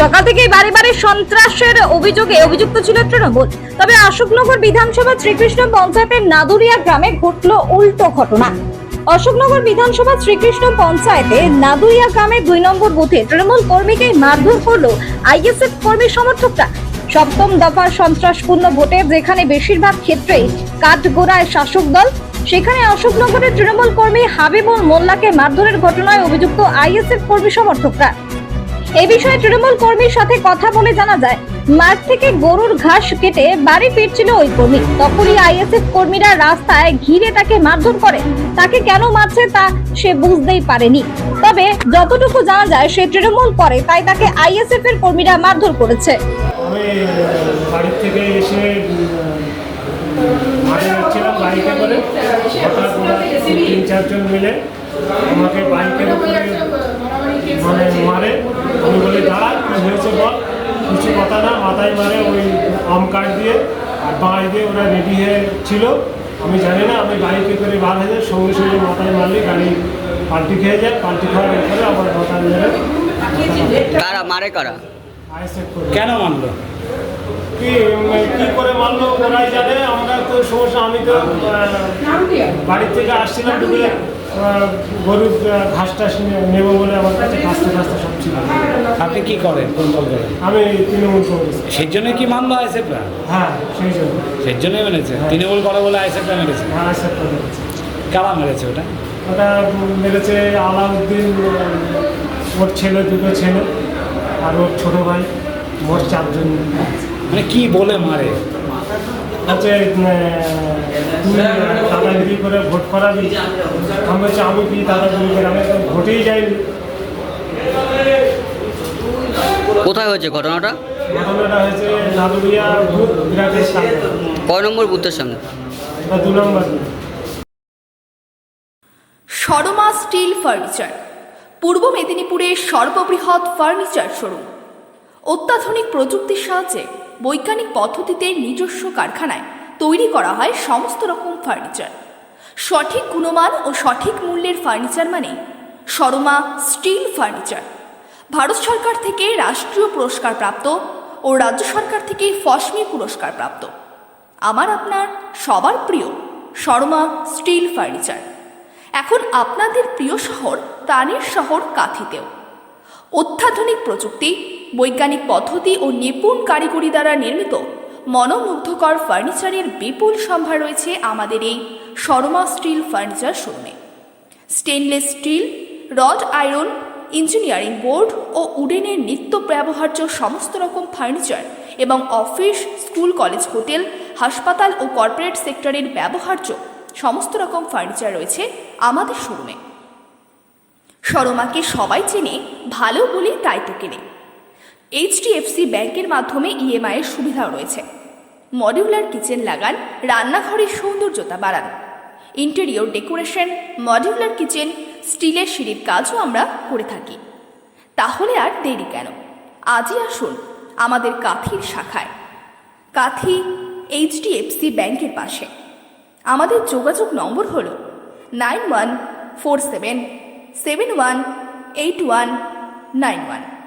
সকাল থেকেই বারে বারে সন্ত্রাসের অভিযোগে অভিযুক্ত ছিল তৃণমূল। তবে অশোকনগর বিধানসভা শ্রীকৃষ্ণ পঞ্চায়েতের নাদুরিয়া গ্রামে ঘটল উল্টো ঘটনা। অশোকনগর বিধানসভা শ্রীকৃষ্ণ পঞ্চায়েতে নাদুরিয়া গ্রামে দুই নম্বর বুথে তৃণমূল কর্মীকে মারধর করল আইএসএফ কর্মী সমর্থকরা। সপ্তম দফার সন্ত্রাসপূর্ণ ভোটে যেখানে বেশিরভাগ ক্ষেত্রেই কাঠগোড়ায় শাসক দল, সেখানে অশোকনগরের তৃণমূল কর্মী হাবিবুল মোল্লাকে মারধরের ঘটনায় অভিযুক্ত আইএসএফ কর্মী সমর্থকরা। এই বিষয়ে তৃণমূল কর্মীর সাথে কথা বলে জানা যায়, মাঠ থেকে গরুর ঘাস কেটে বাড়ি ফিরছিল ওই কর্মী। তখনই আইএসএফ কর্মীরা রাস্তায় ঘিরে তাকে মারধর করে। তাকে কেন মারছে তা সে বুঝতেই পারেনি। তবে যতটুকু জানা যায়, সে তৃণমূল করে, তাই তাকে আইএসএফ এর কর্মীরা মারধর করেছে। থেকে এসে মাঠে যাচ্ছিলাম বাইকে করে। তিন চারজন মিলে আমাকে বাইকের উপরে মানে মারে। হয়েছে বল। কিছু কথা না মাথায় মারে ওই আম কার্ড দিয়ে আর বাঁশ দিয়ে ওরা রেডি হয়ে ছিল। আমি জানি না আমি বাইকে করে বার হয়ে যাই সঙ্গে সঙ্গে মাথায় মারলে গাড়ি পাল্টি খেয়ে যায় পাল্টি খাওয়ার পরে আবার মাথায় মেরে কারা মারে কারা? কেন মানলো কি কি করে মানলো ওরাই জানে আমরা তো সমস্যা আমি তো বাড়ির থেকে আসছিলাম গরুর ঘাস টাস নেব বলে আমার কাছে ঘাসটা ঘাসটা সব ছিল। আপনি কি করেন কোন দল করেন? আমি তৃণমূল কংগ্রেস। সেই জন্যই কি মানলো আইসেফরা হ্যাঁ সেই জন্য। সেই জন্যই মেনেছে তৃণমূল করে বলে আইসেফরা মেরেছে? হ্যাঁ আইসেট করে দিয়েছে। কারা মেরেছে ওটা? ওটা মেরেছে আলাউদ্দিন ওর ছেলে দুটো ছেলে আর ওর ছোটো ভাই মোট চারজন। মানে কি বলে মারে? হচ্ছে দাদাগিরি করে ভোট করাবি? আমি বলছি আমি কি দাদাগিরি করে আমি ভোটেই যাইনি। কোথায় হয়েছে ঘটনাটা? ঘটনাটা হয়েছে বিরাটের সামনে। কয় নম্বর বুথের সামনে? দু নম্বর শর্মা স্টিল ফার্নিচার পূর্ব মেদিনীপুরের সর্ববৃহৎ ফার্নিচার শোরুম। অত্যাধুনিক প্রযুক্তির সাহায্যে বৈজ্ঞানিক পদ্ধতিতে নিজস্ব কারখানায় তৈরি করা হয় সমস্ত রকম ফার্নিচার সঠিক গুণমান ও সঠিক মূল্যের ফার্নিচার মানে সরমা স্টিল ফার্নিচার ভারত সরকার থেকে রাষ্ট্রীয় পুরস্কার প্রাপ্ত ও রাজ্য সরকার থেকে ফসমি পুরস্কার প্রাপ্ত। আমার আপনার সবার প্রিয় শর্মা স্টিল ফার্নিচার এখন আপনাদের প্রিয় শহর প্রাণের শহর কাথিতেও। অত্যাধুনিক প্রযুক্তি বৈজ্ঞানিক পদ্ধতি ও নিপুণ কারিগরি দ্বারা নির্মিত মনোমুগ্ধকর ফার্নিচারের বিপুল সম্ভার রয়েছে আমাদের এই শর্মা স্টিল ফার্নিচার শোরুমে। Stainless steel, rod iron, engineering board ও উডেনের নিত্য ব্যবহার্য সমস্ত রকম ফার্নিচার এবং অফিস, স্কুল, কলেজ, হোটেল, হাসপাতাল ও কর্পোরেট সেক্টরের ব্যবহার্য সমস্ত রকম ফার্নিচার রয়েছে আমাদের শোরুমে। শর্মাকে সবাই চেনে, ভালো বলেই তাই তো কেনে। এইচডিএফসি ব্যাংকের মাধ্যমে ইএমআই এর সুবিধাও রয়েছে। মডিউলার, কিচেন লাগান, রান্নাঘরের সৌন্দর্যতা বাড়ান। ইন্টেরিয়র ডেকোরেশন, মডিউলার, কিচেন, স্টিলের সিঁড়ির কাজও আমরা করে থাকি। তাহলে আর দেরি কেন? আজই আসুন আমাদের কাথির শাখায়। কাথি এইচডিএফসি ব্যাংকের পাশে। আমাদের যোগাযোগ নম্বর হল nine one four seven seven one eight one nine one.